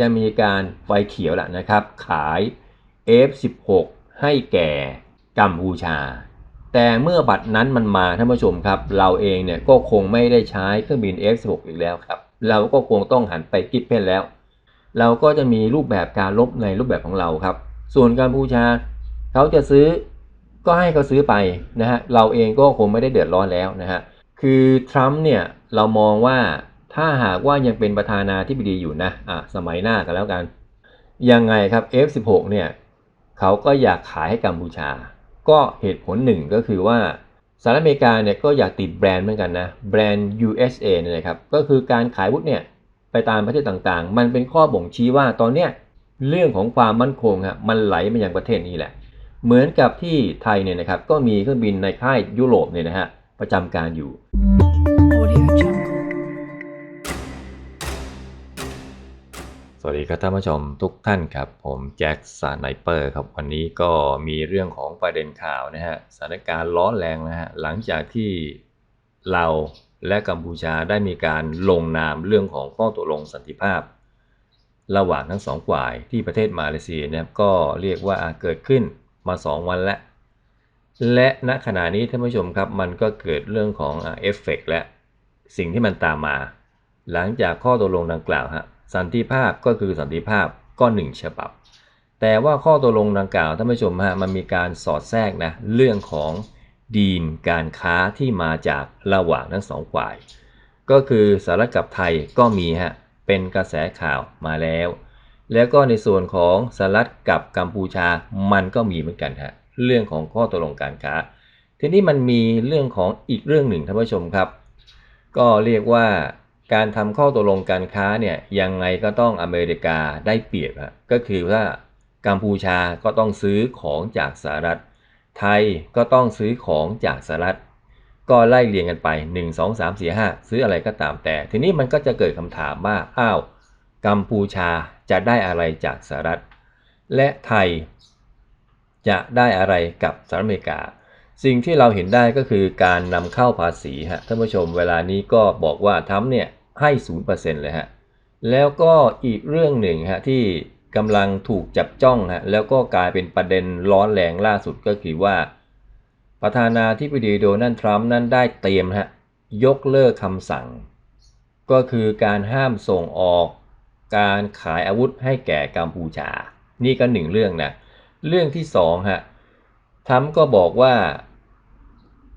จะมีการไฟเขียวแหละนะครับ ขาย F16 ให้แก่กัมพูชา แต่เมื่อบัตรนั้นมันมาท่านผู้ชมครับ เราเองเนี่ยก็คงไม่ได้ใช้เครื่องบิน F16 อีกแล้วครับ เราก็คงต้องหันไปกิฟเพนแล้ว เราก็จะมีรูปแบบการลบในรูปแบบของเราครับ ส่วนกัมพูชา เขาจะซื้อก็ให้เขาซื้อไปนะฮะเราเองก็คงไม่ได้เดือดร้อนแล้วนะฮะคือทรัมป์เนี่ยเรามองว่า ถ้าหากว่ายังเป็นประธานาธิบดีอยู่นะอะสมัยหน้ากันแล้วกัน ยังไงครับ F16 เนี่ยเขาก็อยากขายให้กัมพูชา ก็เหตุผลหนึ่งก็คือว่าสหรัฐอเมริกาเนี่ยก็อยากติดแบรนด์เหมือนกันนะแบรนด์ USA เนี่ยนะครับก็คือการขายวุธเนี่ยไปตามประเทศต่างๆ มันเป็นข้อบ่งชี้ว่าตอนเนี้ยเรื่องของความมั่นคงฮะมันไหลมายังประเทศนี้แหละ เหมือนกับที่ไทยเนี่ยนะครับก็มีเครื่องบินในค่ายยุโรปเนี่ยนะฮะประจำการอยู่ สวัสดีครับท่านผู้ชมทุกท่านครับ ผมแจ็คสไนเปอร์ครับวันนี้ก็มีเรื่องของประเด็นข่าวนะฮะสถานการณ์ร้อนแรงนะฮะหลังจากที่เราและกัมพูชาได้มีการลงนามเรื่องของข้อตกลงสันติภาพ ระหว่างทั้งสองฝ่ายที่ประเทศมาเลเซียนะครับก็เรียกว่าเกิดขึ้นมา 2 วันแล้ว และณขณะนี้ท่านผู้ชมครับมันก็เกิดเรื่องของเอฟเฟกต์และสิ่งที่มันตามมา หลังจากข้อตกลงดังกล่าวฮะ สันติภาพก็คือสันติภาพก็หนึ่งฉบับ แต่ว่าข้อตกลงดังกล่าวท่านผู้ชมฮะมันมีการสอดแทรกนะเรื่องของดีนการค้าที่มาจากระหว่างทั้งสองฝ่าย ก็คือสหรัฐกับไทยก็มีฮะเป็นกระแสข่าวมาแล้ว แล้วก็ในส่วนของสหรัฐกับกัมพูชามันก็มีเหมือนกันฮะเรื่องของข้อตกลงการค้า ทีนี้มันมีเรื่องของอีกเรื่องหนึ่งท่านผู้ชมครับ ก็เรียกว่า การทำข้อตกลงการค้าเนี่ยยังไงก็ต้องอเมริกาได้เปรียบฮะก็คือว่ากัมพูชาก็ต้องซื้อของจากสหรัฐ ไทยก็ต้องซื้อของจากสหรัฐ ก็ไล่เรียงกันไป 1 2 3 4 5 ซื้ออะไรก็ตามแต่ ทีนี้มันก็จะเกิดคำถามว่าอ้าวกัมพูชาจะได้อะไรจากสหรัฐ และไทยจะได้อะไรกับสหรัฐอเมริกา สิ่งที่เราเห็นได้ก็คือการนำเข้าภาษีฮะท่านผู้ชมเวลานี้ก็บอกว่าทำเนี่ย ให้ศูนย์เปอร์เซ็นต์เลยฮะ แล้วก็อีกเรื่องหนึ่งฮะที่กำลังถูกจับจ้องฮะแล้วก็กลายเป็นประเด็นร้อนแรงล่าสุดก็คือว่า ประธานาธิบดีโดนัลด์ทรัมป์นั้นได้เตรียมฮะยกเลิกคำสั่ง ก็คือการห้ามส่งออก การขายอาวุธให้แก่กัมพูชา นี่ก็หนึ่งเรื่องนะ เรื่องที่สองฮะทรัมป์ก็บอกว่า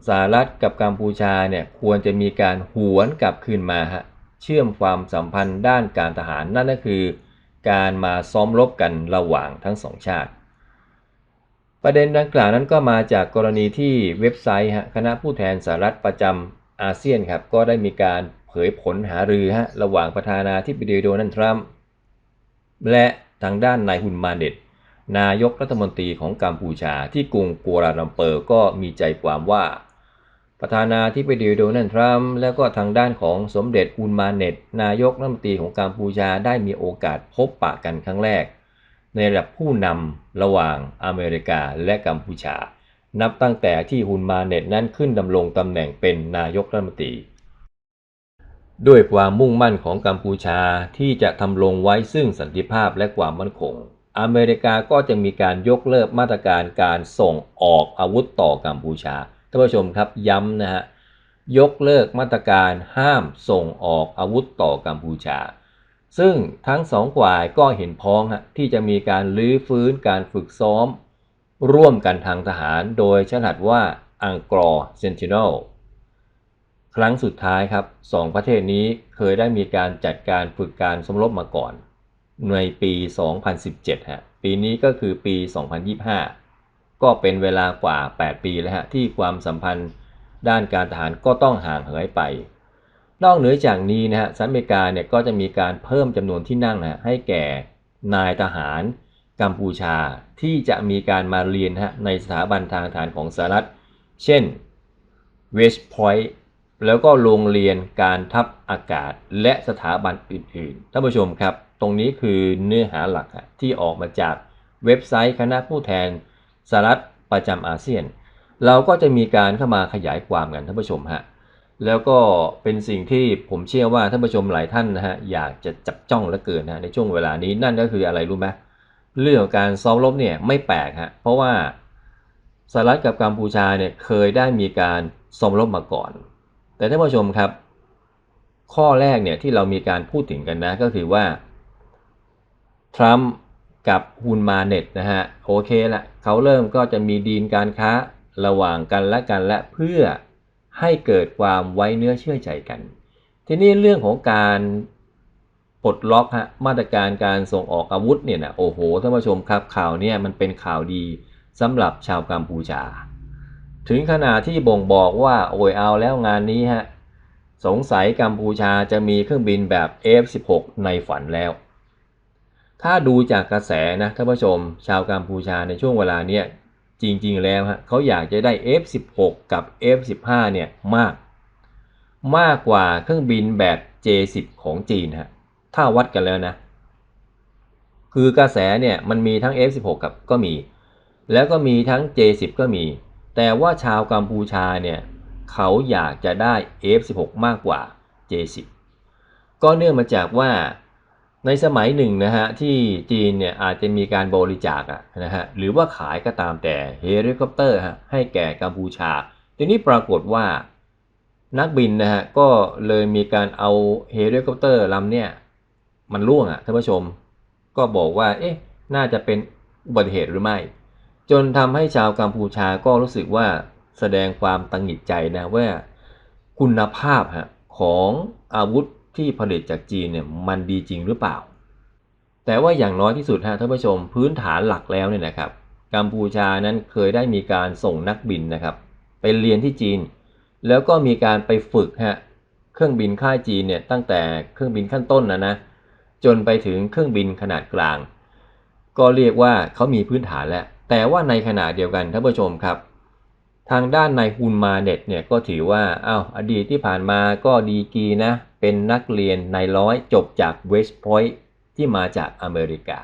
สหรัฐกับกัมพูชาเนี่ยควรจะมีการหวนกลับคืนมาฮะ เชื่อมความสัมพันธ์ด้านการทหารนั่นก็คือ การมาซ้อมรบกันระหว่างทั้งสองชาติ ประเด็นดังกล่าวนั้นก็มาจากกรณีที่เว็บไซต์คณะผู้แทนสหรัฐประจำอาเซียนครับก็ได้มีการเผยผลหารือฮะระหว่างประธานาธิบดีโดนัลด์ทรัมป์และทางด้านนายฮุนมาเน็ตนายกรัฐมนตรีของกัมพูชาที่กรุงกัวลาลัมเปอร์ก็มีใจความว่า ประธานาธิบดีโดนัลด์ทรัมป์แล้วก็ทางด้านของสมเด็จอุนมาเน็ตนายกรัฐมนตรีของกัมพูชาได้มีโอกาสพบปะกันครั้งแรก ในระดับผู้นำระหว่างอเมริกาและกัมพูชา นับตั้งแต่ที่ฮุนมาเน็ตนั้นขึ้นดำรงตำแหน่งเป็นนายกรัฐมนตรี ด้วยความมุ่งมั่นของกัมพูชาที่จะทำลงไว้ซึ่งสันติภาพและความมั่นคง อเมริกาก็จะมีการยกเลิกมาตรการการส่งออกอาวุธต่อกัมพูชาานผู้ชมครับย้ำนะฮะยกเลิกมาตรการห้ามส่งออกอาวุธต่อกัมพูชา ซึ่งทั้งสองฝ่ายก็เห็นพ้องฮะที่จะมีการลื้อฟื้นการฝึกซ้อม ร่วมกันทางทหารโดยใช้รหัสว่าอังกอร์เซนติเนลครั้งสุดท้ายครับสองประเทศนี้เคยได้มีการจัดการฝึกการสมรบมาก่อน ในปี 2017ฮะปีนี้ก็คือปี 2025 ก็เป็นเวลากว่า 8 ปีแล้วฮะที่ความสัมพันธ์ด้านการทหารก็ต้องห่างเหินไป นอกเหนือจากนี้นะฮะสหรัฐอเมริกาเนี่ยก็จะมีการเพิ่มจำนวนที่นั่งฮะให้แก่นายทหารกัมพูชาที่จะมีการมาเรียนฮะในสถาบันทางทหารของสหรัฐ เช่น West Point แล้วก็โรงเรียนการทัพอากาศและสถาบันอื่นๆ ท่านผู้ชมครับ ตรงนี้คือเนื้อหาหลักที่ออกมาจากเว็บไซต์คณะผู้แทน สหรัฐประจำอาเซียน เราก็จะมีการเข้ามาขยายความกันท่านผู้ชมฮะแล้วก็เป็นสิ่งที่ผมเชื่อว่าท่านผู้ชมหลายท่านนะฮะอยากจะจับจ้องเหลือเกินนะในช่วงเวลานี้นั่นก็คืออะไรรู้ไหมเรื่องการซ้อมรบเนี่ยไม่แปลกฮะเพราะว่าสหรัฐกับกัมพูชาเนี่ยเคยได้มีการซ้อมรบมาก่อน แต่ท่านผู้ชมครับ ข้อแรกเนี่ยที่เรามีการพูดถึงกันนะก็คือว่าทรัมป์กับฮุนมาเน็ตนะฮะโอเคละ เขาเริ่มก็จะมีดีลการค้าระหว่างกันและกันและเพื่อให้เกิดความไว้เนื้อเชื่อใจกัน ทีนี้เรื่องของการปลดล็อกฮะมาตรการการส่งออกอาวุธเนี่ยนะโอ้โหท่านผู้ชมครับข่าวเนี่ยมันเป็นข่าวดีสำหรับชาวกัมพูชา ถึงขนาดที่บ่งบอกว่าโอ้ยเอาแล้วงานนี้ฮะสงสัยกัมพูชาจะมีเครื่องบินแบบ F16 ในฝันแล้ว ถ้าดูจากกระแสนะท่านผู้ชม ชาวกัมพูชาในช่วงเวลาเนี้ยจริงๆแล้วฮะเขาอยากจะได้ F16 กับ F15 เนี่ยมาก มากกว่าเครื่องบินแบบ J10 ของจีนฮะถ้าวัดกันแล้วนะ คือกระแสเนี่ยมันมีทั้ง F16 กับก็มี แล้วก็มีทั้ง J10 ก็มี แต่ว่าชาวกัมพูชาเนี่ยเขาอยากจะได้ F16 มากกว่า J10 ก็เนื่องมาจากว่า ในสมัยหนึ่งนะฮะที่จีนเนี่ยอาจจะมีการบริจาคอะนะฮะหรือว่าขายก็ตามแต่เฮลิคอปเตอร์ฮะให้แก่กัมพูชา ทีนี้ปรากฏว่านักบินนะฮะก็เลยมีการเอาเฮลิคอปเตอร์ลำเนี่ยมันล่วงอะท่านผู้ชม ก็บอกว่าเอ๊ะน่าจะเป็นอุบัติเหตุหรือไม่ จนทำให้ชาวกัมพูชาก็รู้สึกว่าแสดงความตังหิดใจนะว่าคุณภาพฮะของอาวุธ ที่ผลิตจากจีนเนี่ยมันดีจริงหรือเปล่า แต่ว่าอย่างน้อยที่สุดฮะท่านผู้ชมพื้นฐานหลักแล้วเนี่ยนะครับ กัมพูชานั้นเคยได้มีการส่งนักบินนะครับไปเรียนที่จีน แล้วก็มีการไปฝึกฮะเครื่องบินค่ายจีนเนี่ยตั้งแต่เครื่องบินขั้นต้นนะนะจนไปถึงเครื่องบินขนาดกลาง ก็เรียกว่าเขามีพื้นฐานแล้วแต่ว่าในขณะเดียวกันท่านผู้ชมครับ ทางด้านนายฮุนมาเน็ตเนี่ยก็ถือว่าอ้าวอดีตที่ผ่านมาก็ดีกีนะ เป็นนักเรียนนายร้อยจบจากเวสต์พอยท์ที่มาจากอเมริกา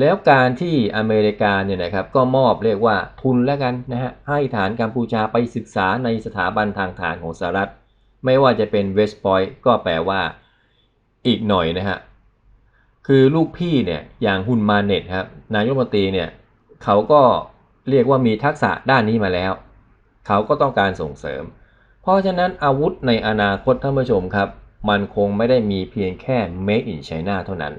แล้วการที่อเมริกาเนี่ยนะครับก็มอบเรียกว่าทุนแล้วกันนะฮะให้ฐานกัมพูชาไปศึกษาในสถาบันทางฐานของสหรัฐ ไม่ว่าจะเป็นเวสต์พอยท์ก็แปลว่าอีกหน่อยนะฮะคือลูกพี่เนี่ยอย่างฮุนมาเน็ตครับนายกรัฐมนตรีเนี่ยเขาก็ เรียกว่ามีทักษะด้านนี้มาแล้ว เขาก็ต้องการส่งเสริม เพราะฉะนั้นอาวุธในอนาคตท่านผู้ชมครับ มันคงไม่ได้มีเพียงแค่ made in China เท่านั้น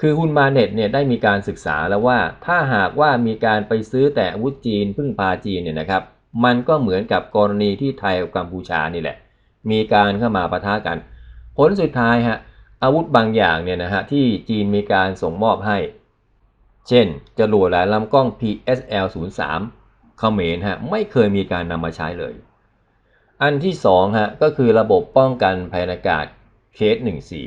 คือฮุนมาเน็ตเนี่ยได้มีการศึกษาแล้วว่า ถ้าหากว่ามีการไปซื้อแต่อาวุธจีนพึ่งพาจีนเนี่ยนะครับ มันก็เหมือนกับกรณีที่ไทยกับกัมพูชานี่แหละ มีการเข้ามาปะทะกัน ผลสุดท้ายฮะอาวุธบางอย่างเนี่ยนะฮะที่จีนมีการส่งมอบให้ เช่น จรวดและลำกล้อง PSL 03เขมรฮะไม่เคยมีการนำมาใช้เลย อันที่2ฮะก็คือระบบป้องกันภัยอากาศเคส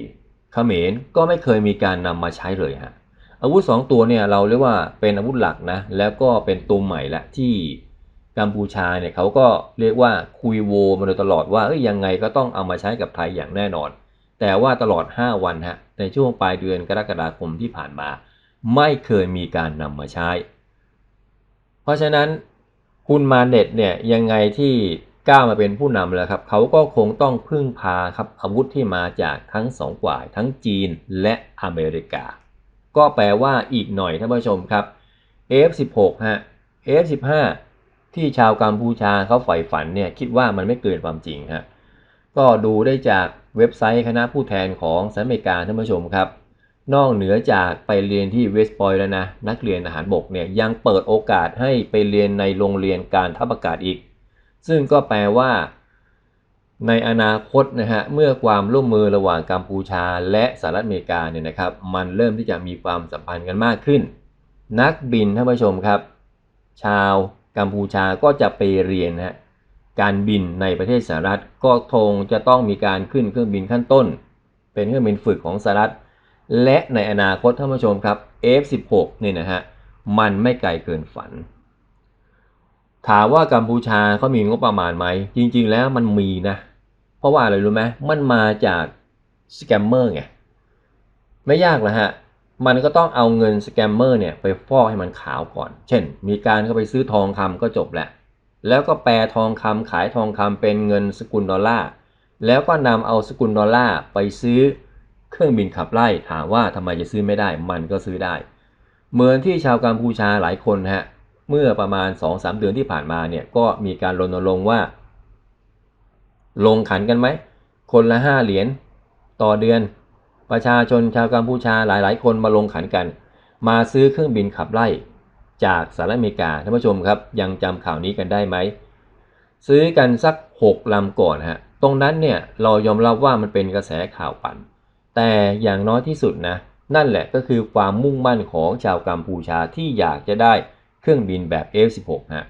14เขมรก็ไม่เคยมีการนำมาใช้เลยฮะอาวุธ 2 ตัวเนี่ยเราเรียกว่าเป็นอาวุธหลักนะแล้วก็เป็นตัวใหม่ละที่กัมพูชาเนี่ยเขาก็เรียกว่าคุยโวมาโดยตลอดว่าเอ้ยยังไงก็ต้องเอามาใช้กับไทยอย่างแน่นอน แต่ว่าตลอด 5 วันฮะในช่วงปลายเดือนกรกฎาคมที่ผ่านมา ไม่เคยมีการนำมาใช้ เพราะฉะนั้นคุณมาเน็ตเนี่ยยังไงที่ก้าวมาเป็นผู้นำแล้วครับ เขาก็คงต้องพึ่งพาครับอาวุธที่มาจากทั้งสองฝ่ายทั้งจีนและอเมริกา ก็แปลว่าอีกหน่อยท่านผู้ชมครับ F16 ฮะ F15 ที่ชาวกัมพูชาเขาใฝ่ฝันเนี่ยคิดว่ามันไม่เกินความจริงฮะก็ดูได้จากเว็บไซต์คณะผู้แทนของสหรัฐอเมริกาท่านผู้ชมครับ นอกเหนือจากไปเรียนที่เวสต์พอยต์แล้วนะ นักเรียนทหารบกเนี่ยยังเปิดโอกาสให้ไปเรียนในโรงเรียนการทัพอากาศอีก ซึ่งก็แปลว่า ในอนาคตนะฮะเมื่อความร่วมมือระหว่างกัมพูชาและสหรัฐอเมริกาเนี่ยนะครับ มันเริ่มที่จะมีความสัมพันธ์กันมากขึ้น นักบินท่านผู้ชมครับ ชาวกัมพูชาก็จะไปเรียนนะฮะการบินในประเทศสหรัฐก็คงจะต้องมีการขึ้นเครื่องบินขั้นต้น เป็นเครื่องบินฝึกของสหรัฐ และในอนาคตท่านผู้ชมครับ F16 เนี่ยนะฮะมันไม่ไกลเกินฝัน ถามว่ากัมพูชาเขามีงบประมาณไหม จริง ๆ แล้วมันมีนะ เพราะว่าอะไรรู้ไหมมันมาจากสแกมเมอร์ไงไม่ยากแล้วฮะ มันก็ต้องเอาเงินสแกมเมอร์เนี่ยไปฟอกให้มันขาวก่อน เช่น มีการเข้าไปซื้อทองคำก็จบแหละ แล้วก็แปลทองคำขายทองคำเป็นเงินสกุลดอลลาร์ แล้วก็นำเอาสกุลดอลลาร์ไปซื้อ เครื่องบินขับไล่ถามว่าทำไมจะซื้อไม่ได้ มันก็ซื้อได้ เหมือนที่ชาวกัมพูชาหลายคนฮะเมื่อประมาณ 2-3 เดือนที่ผ่านมาเนี่ยก็มีการรณรงค์ว่า ลงขันกันไหม คนละ 5 เหรียญต่อเดือน ประชาชนชาวกัมพูชาหลาย ๆ คนมาลงขันกัน มาซื้อเครื่องบินขับไล่ จากสหรัฐอเมริกาท่านผู้ชมครับ ยังจำข่าวนี้กันได้ไหม ซื้อกันสัก 6ลำก่อนฮะตรงนั้นเนี่ยเรายอมรับว่ามันเป็นกระแสข่าวปั่น แต่อย่างน้อยที่สุดนะ นั่นแหละก็คือความมุ่งมั่นของชาวกัมพูชาที่อยากจะได้เครื่องบินแบบ F16 ฮะ